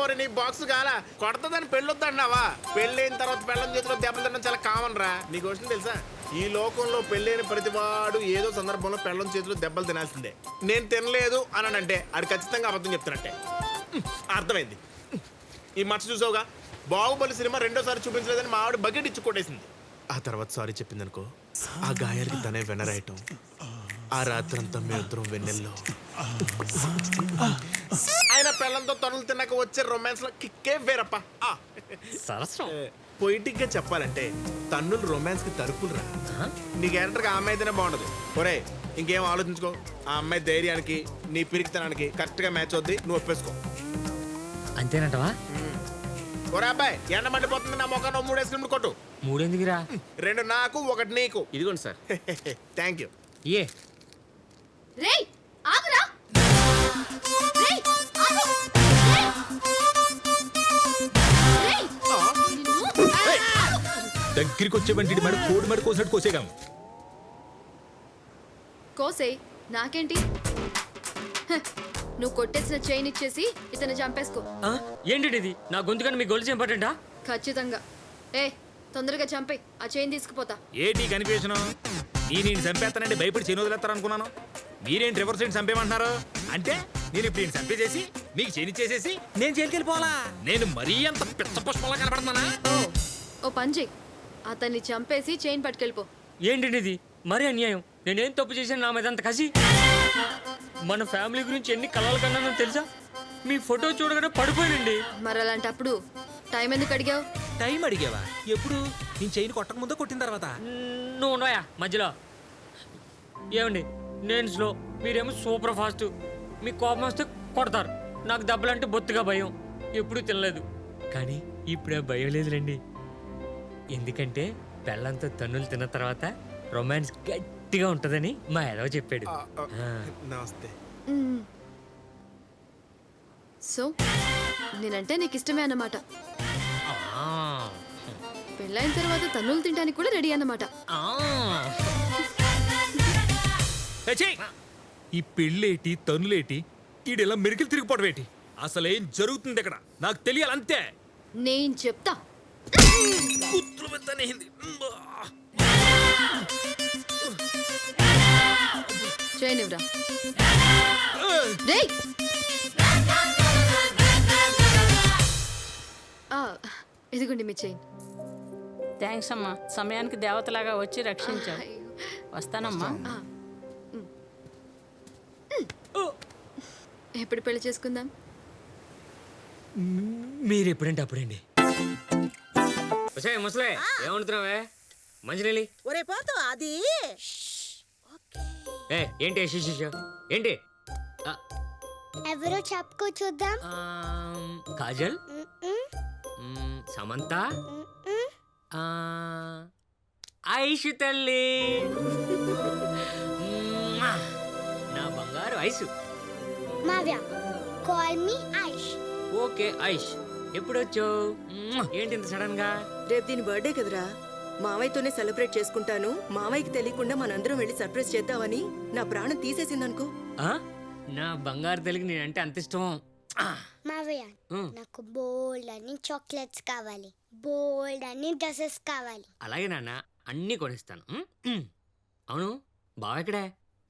ఓరి నీ బాక్స్ కాలా కొడతదని పెళ్ళొద్దన్నావా పెళ్ళైన తర్వాత పెళ్ళం చేతిలో దెబ్బలు తినడం చాలా కామన్ రా. నీకు విషయం తెలుసా? ఈ లోకంలో పెళ్ళైన ప్రతివాడు ఏదో సందర్భంలో పెళ్ళం చేతిలో దెబ్బలు తినాల్సిందే. నేను తినలేదు అని అంటే అది ఖచ్చితంగా అబద్ధం చెప్తున్నట్టే. అర్థమైంది. ఈ మచ్చ చూసావుగా? బాహుబలి సినిమా రెండోసారి చూపించలేదని మా ఆవిడ బకెట్ ఇచ్చి కొట్టేసింది. ఆ తర్వాత సారీ చెప్పిందనుకో ఆ గాయాలకి తనే వెనరాయటం. ఆ రాత్రంతా మేమిద్దరం వెన్నెల్లో. ఆయన పిల్లలతో తనులు తిన్నాక వచ్చే రొమాన్స్లో కిక్కే వేరప్ప. సరస్రం పొయిటిక్గా చెప్పాలంటే తన్నులు రొమాన్స్కి తరుపులు రా. నీ క్యారెక్టర్కి ఆ అమ్మాయి అయితేనే బాగుంటది ఒరే ఇంకేం ఆలోచించుకో. ఆ అమ్మాయి ధైర్యానికి నీ పిరికితనానికి కరెక్ట్గా మ్యాచ్ అవుద్ది నువ్వు ఒప్పేసుకో. అంతేనంటవా? ఒరే అబ్బాయి ఎండ మండిపోతుంది నా మొక్క నువ్వు మూడు ఐస్ కొట్టు. మూడెందుకురా? రెండు నాకు ఒకటి నీకు. ఇదిగోండి సార్. థ్యాంక్ యూ ఏ? రేయ్ ఆగురా. రేయ్ ఆగు. రేయ్ రేయ్ నిన్ను దగ్గరికి కోడి మరి కోసినట్టు కోసేగాం కోసే నాకేంటి? హ, నువ్వు కొట్టేసిన చైన్ ఇచ్చేసి ఇతను చంపేసుకో. ఆ? ఏంటిది ఇది? నా గొంతుకని మీ గొలుసు ఇంపార్టెంటా ఖచ్చితంగా. ఏ తొందరగా చంపే ఆ చైన్ తీసుకుపోతా. ఏంటి కనిపించను ఈ నేను చంపేస్తానంటే భయపడి చేను వదిలేస్తారు అనుకున్నాను మీరేంటి రివర్స్ ఏంటి చంపేమంటున్నారు అంటే నేను ఇప్పుడు ఈయన చంపేసేసి మీకు చేనిచ్చేసేసి నేను జైలుకి వెళ్ళిపోవాలా నేను మరీ అంత పిచ్చ పుష్పంలా కనపడుతున్నానా? ఓ. ఓ పని చెయ్యి అతన్ని చంపేసి చైన్ పట్టుకెళ్ళిపో. ఏంటిది ఇది? మరీ అన్యాయం. నేనేం తప్పు చేశాను నా మీద అంత కసి? మన ఫ్యామిలీ గురించి ఎన్ని కలలు కన్నానో తెలుసా? మీ ఫోటో చూడగానే పడిపోయానండి. మరి అలాంటప్పుడు టైం ఎందుకు అడిగావు? టైం అడిగావా? ఎప్పుడు? నేను చైన్ కొట్టక ముందో కొట్టిన తర్వాత. నువ్వు ఉన్నాయా మధ్యలో. ఏమండి నేను స్లో మీరేమో సూపర్ ఫాస్ట్ మీ కోపం వస్తే కొడతారు. నాకు దెబ్బలంటే బొత్తుగా భయం. ఎప్పుడూ తినలేదు. కానీ ఇప్పుడే భయం లేదులేండి. ఎందుకంటే బెల్లంతో తన్నులు తిన్న తర్వాత రొమాన్స్ గట్టిగా ఉంటుందని మా ఎదవ చెప్పాడు. నమస్తే. సో నేనంటే నీకు ఇష్టమే అన్నమాట. ఆ. పెళ్ళైన తర్వాత తన్నులు తినడానికి కూడా రెడీ అన్నమాట! ఈ పెళ్ళేటి తనులేటి ఈడెలా మెరికలు తిరిగిపోవడం ఏంటి అసలు ఏం జరుగుతుంది ఇక్కడ? నాకు తెలియాలంతే నేను చెప్తా. కూతురు మెత్తనేసింది. చేయనివ్వరా రేయ్! ఆ, ఇదిగోండి మీ చైన్. థ్యాంక్స్ అమ్మా. సమయానికి దేవతలాగా వచ్చి రక్షించావు. వస్తానమ్మా. ఎప్పుడు పెళ్ళి చేసుకుందాం? మీరు ఎప్పుడంటే అప్పుడండి. వచ్చే ముసలే ఏమంటున్నావే మంచినీళ్ళి? ఒరే పోతు అది? ఏ ఏంటి శిశిష ఏంటి? ఎవరో చెప్పుకో చూద్దాం. కాజల్? సమంత? ఐషు తల్లి! నా బంగారు Aishu మావ్య call me Aish. Okay Aish. ఎప్పుడు వచ్చావు! ఏంటి ఇంత సడన్గా రేపు దీని బర్త్డే కదరా. మావయ్యతోనే సెలబ్రేట్ చేసుకుంటాను. మావయ్యకి తెలియకుండా మనందరం వెళ్ళి సర్ప్రైజ్ చేద్దామని నా ప్రాణం తీసేసిందనుకో. ఆ? నా బంగారు తల్లికి నేనంటే అంత ఇష్టం. ఆ! మావయ్య నాకు బోల్డ్ అని చాక్లెట్స్ కావాలి. బోల్డ్ అని డ్రెస్సెస్ కావాలి. అలాగే నాన్న అన్నీ కొనిస్తాను. అవును బావ ఎక్కడే?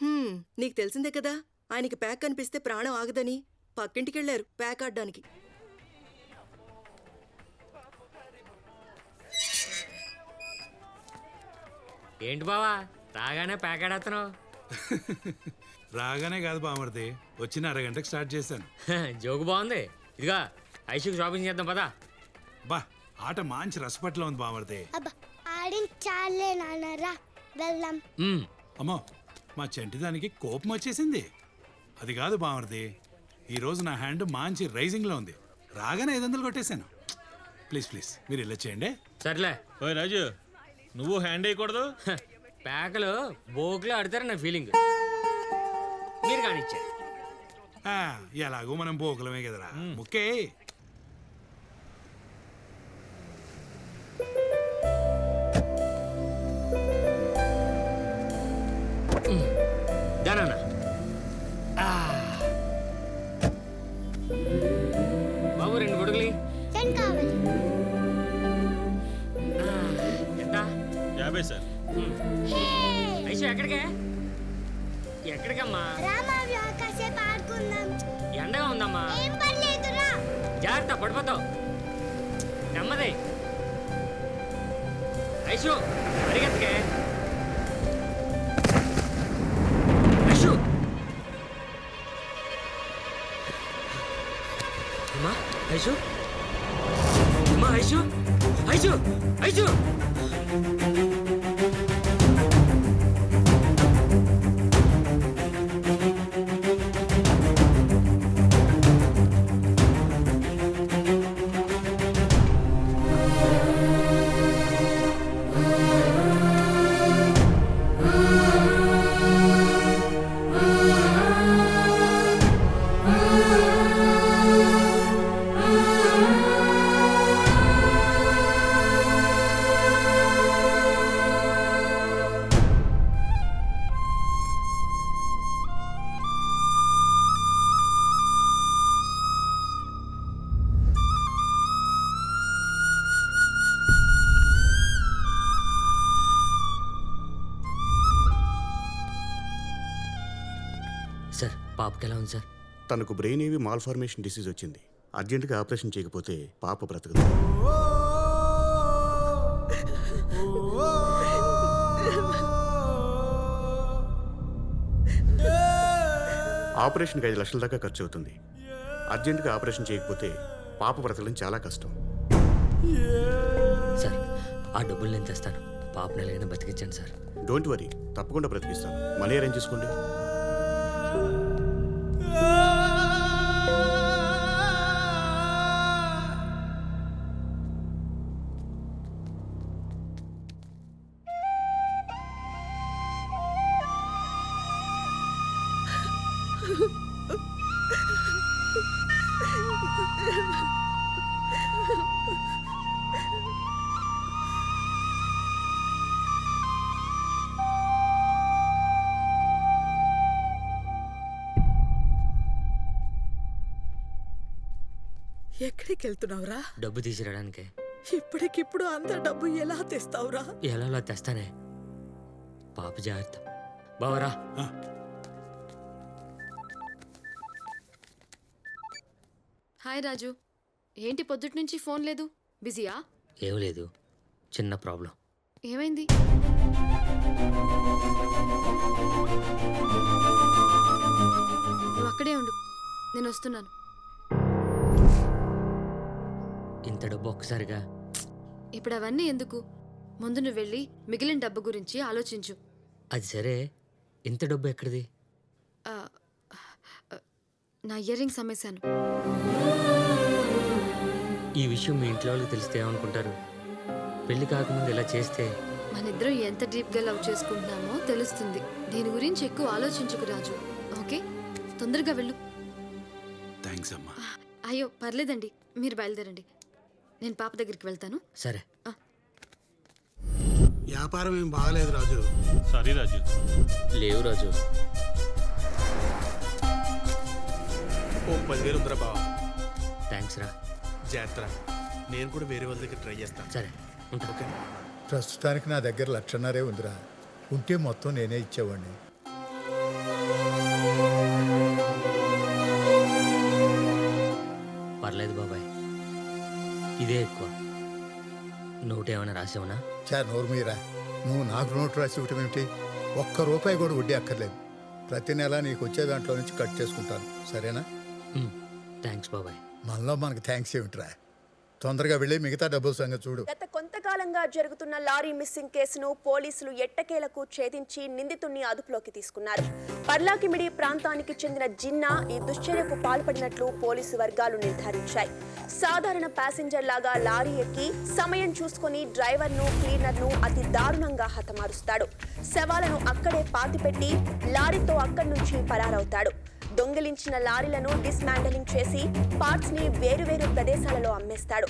హ్మ్, నీకు తెలిసిందే కదా ఆయనకి ప్యాక్ కనిపిస్తే ప్రాణం ఆగదని. పక్కింటికి వెళ్ళారు ప్యాక్ ఆడడానికి. ఏంటి బావా రాగానే ప్యాకెడేస్తున్నావు రాగానే కాదు బామర్ది వచ్చిన అరగంటకు స్టార్ట్ చేశాను. జోకు బాగుంది. ఇదిగా ఐషుకి షాపింగ్ చేద్దాం పదా. బా ఆట మంచి రసపట్ల ఉంది బామర్ది. అబ్బా ఆడించాలే నాన్నరా వెళ్దాం. మ్, అమ్మో మా చంటిదానికి కోపం వచ్చేసింది. అది కాదు బామర్ది ఈరోజు నా హ్యాండ్ మంచి రైజింగ్లో ఉంది. రాగానే ఐదు వందలు కొట్టేశాను. ప్లీజ్ ప్లీజ్ మీరు ఇలా చేయండి. సర్లే. ఓయ్ రాజు నువ్వు హ్యాండ్ వేయకూడదు? హ, ప్యాకలు బోకులో ఆడతారు నా ఫీలింగ్ మీరు కానిచ్చారు. ఆ, ఎలాగో మనం పోకలమే కదరా. ముక్కే ఐషు పరిగెత్తకే ఐషు అమ్మా ఐషు పాపకి ఎలా ఉంది సార్? తనకు బ్రెయిన్ ఏవి మాల్ఫార్మేషన్ డిసీజ్ వచ్చింది. అర్జెంటుగా ఆపరేషన్ చేయకపోతే పాప బ్రతకదు ఆపరేషన్కి ఐదు లక్షల దాకా ఖర్చు అవుతుంది. అర్జెంటుగా ఆపరేషన్ చేయకపోతే పాప బ్రతకడం చాలా కష్టం. సార్ ఆ డబ్బులు నేను తెస్తాను. పాపని ఎలాగైనా బతికించండి సార్. డోంట్ వరీ తప్పకుండా బ్రతికిస్తాను. మనీ అరేంజ్ చేసుకోండి. ఎక్కడికి వెళ్తున్నావురా డబ్బు తీసుకురావడానికి. ఇప్పటికిప్పుడు అంత డబ్బు ఎలా తెస్తావురా? ఎలా తెస్తానే. పాప జాగ్రత్త. బావరా. హాయ్ రాజు. ఏంటి పొద్దుటి నుంచి ఫోన్ లేదు? బిజీయా? ఏం లేదు. చిన్న ప్రాబ్లం. ఏమైంది? నువ్వు అక్కడే ఉండు. నేను వస్తున్నాను. ఇంత డబ్బు ఒక్కసారిగా ఇప్పుడు అవన్నీ ఎందుకు? ముందు నువ్వు వెళ్ళి మిగిలిన డబ్బు గురించి ఆలోచించు. అది సరే. ఇంత డబ్బు ఎక్కడిది? ఆ, ఆ, నా ఇయర్ రింగ్స్ అమ్మేశాను. ఈ విషయం మీ ఇంట్లో వాళ్ళకి తెలిస్తే ఏమనుకుంటారు? పెళ్ళి కాకముందు ఇలా చేస్తే. మనిద్దరం ఎంత డీప్గా లవ్ చేసుకుంటున్నామో తెలుస్తుంది. దీని గురించి ఎక్కువ ఆలోచించుకు రాజు. ఓకే? తొందరగా వెళ్ళు. థ్యాంక్స్ అమ్మా. అయ్యో పర్లేదండి. మీరు బయలుదేరండి. నేను పాప దగ్గరికి వెళ్తాను. సరే. వ్యాపారం ఏం బాగలేదు రాజు. సారీ రాజు. లేవు రాజు. ఓ పదివేలు ఉందిరా బావ. థ్యాంక్స్ రా. జాగ్రత్త నేను కూడా వేరే వాళ్ళ దగ్గర ట్రై చేస్తాను సరే ఉంటా. ఓకే. ప్రస్తుతానికి నా దగ్గర లక్షన్నరే ఉందిరా. ఉంటే మొత్తం నేనే ఇచ్చేవాడిని. ఇదే ఎక్కువ. నోటేమైనా రాసావునా? చా నోరు మీరా. నువ్వు నాకు నోటు రాసి ఇవ్వటం ఏమిటి? ఒక్క రూపాయి కూడా వడ్డీ అక్కర్లేదు. ప్రతి నెల నీకు వచ్చే దాంట్లో నుంచి కట్ చేసుకుంటాను. సరేనా? థ్యాంక్స్ బాబాయ్. మనలో మనకు థ్యాంక్స్ ఏమిట్రా? తొందరగా వెళ్ళి మిగతా డబ్బుల సంగతి చూడు. గత కొంతకాలంగా జరుగుతున్న లారీ మిస్సింగ్ కేసును పోలీసులు ఎట్టకేలకు ఛేదించి నిందితుణ్ణి అదుపులోకి తీసుకున్నారు. పర్లాకిమిడి ప్రాంతానికి చెందిన జిన్నా ఈ దుశ్చర్యకు పాల్పడినట్లు పోలీసు వర్గాలు నిర్ధారించాయి. సాధారణ ప్యాసింజర్ లాగా లారీ ఎక్కి సమయం చూసుకొని డ్రైవర్ను క్లీనర్ను అతి దారుణంగా హతమారుస్తాడు. శవాలను అక్కడే పాతిపెట్టి లారీతో అక్కడి నుంచి పరారవుతాడు. దొంగిలించిన లారీలను డిస్మాండలింగ్ చేసి పార్ట్స్ని వేరువేరు ప్రదేశాలలో అమ్మేస్తాడు.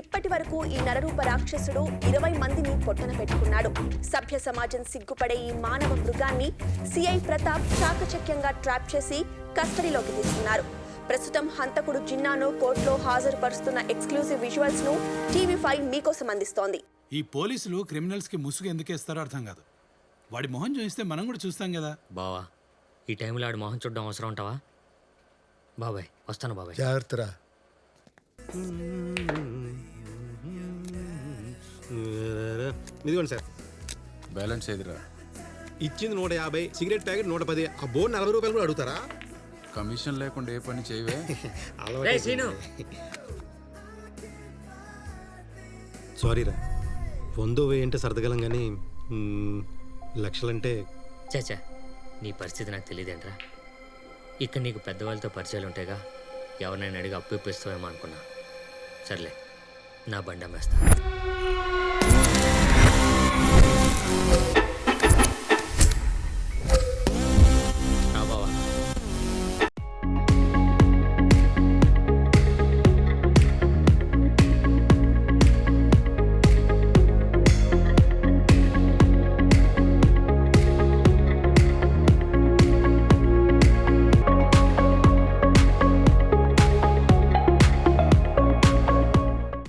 ఇప్పటి వరకు ఈ నరరూప రాక్షసుడు ఇరవై మందిని పొట్టన పెట్టుకున్నాడు. సభ్య సమాజం సిగ్గుపడే ఈ మానవ మృగాన్ని సిఐ ప్రతాప్ చాకచక్యంగా ట్రాప్ చేసి కస్టడీలోకి తీసుకున్నారు. ప్రస్తుతం హంతకుడు జిన్నాను కోర్టులో హాజరుపరుస్తున్న ఎక్స్క్లూజివ్ విజువల్స్ను టీవీ ఫైవ్ మీకోసం అందిస్తోంది. ఈ పోలీసులు క్రిమినల్స్కి ముసుగు ఎందుకు ఇస్తారో అర్థం కాదు. వాడి మొహం చూస్తే మనం కూడా చూస్తాం కదా. బావా ఈ టైంలో ఆడు మొహం చూడడం అవసరం ఉంటావా? బాబాయ్ వస్తాను బాబాయ్. జాగ్రత్తరా. ఇదిగోండి సార్. బ్యాలెన్స్ ఏదిరా? ఇచ్చింది నూట యాభై సిగరెట్ ప్యాకెట్ నూట పది ఆ బోర్డు నలభై రూపాయలు కూడా అడుగుతారా? కమిషన్ లేకుండా ఏ పని చేయవే? సీను సారీ రా వందో వెయ్యి అంటే సర్దగలం కానీ లక్షలంటే చాచా నీ పరిస్థితి నాకు తెలియదేంట్రా? ఇక్కడ నీకు పెద్దవాళ్ళతో పరిచయాలు ఉంటాయిగా ఎవరినైనా అడిగి అప్పు ఇప్పిస్తావేమో అనుకున్నా. సర్లే నా బండి అమ్మేస్తా.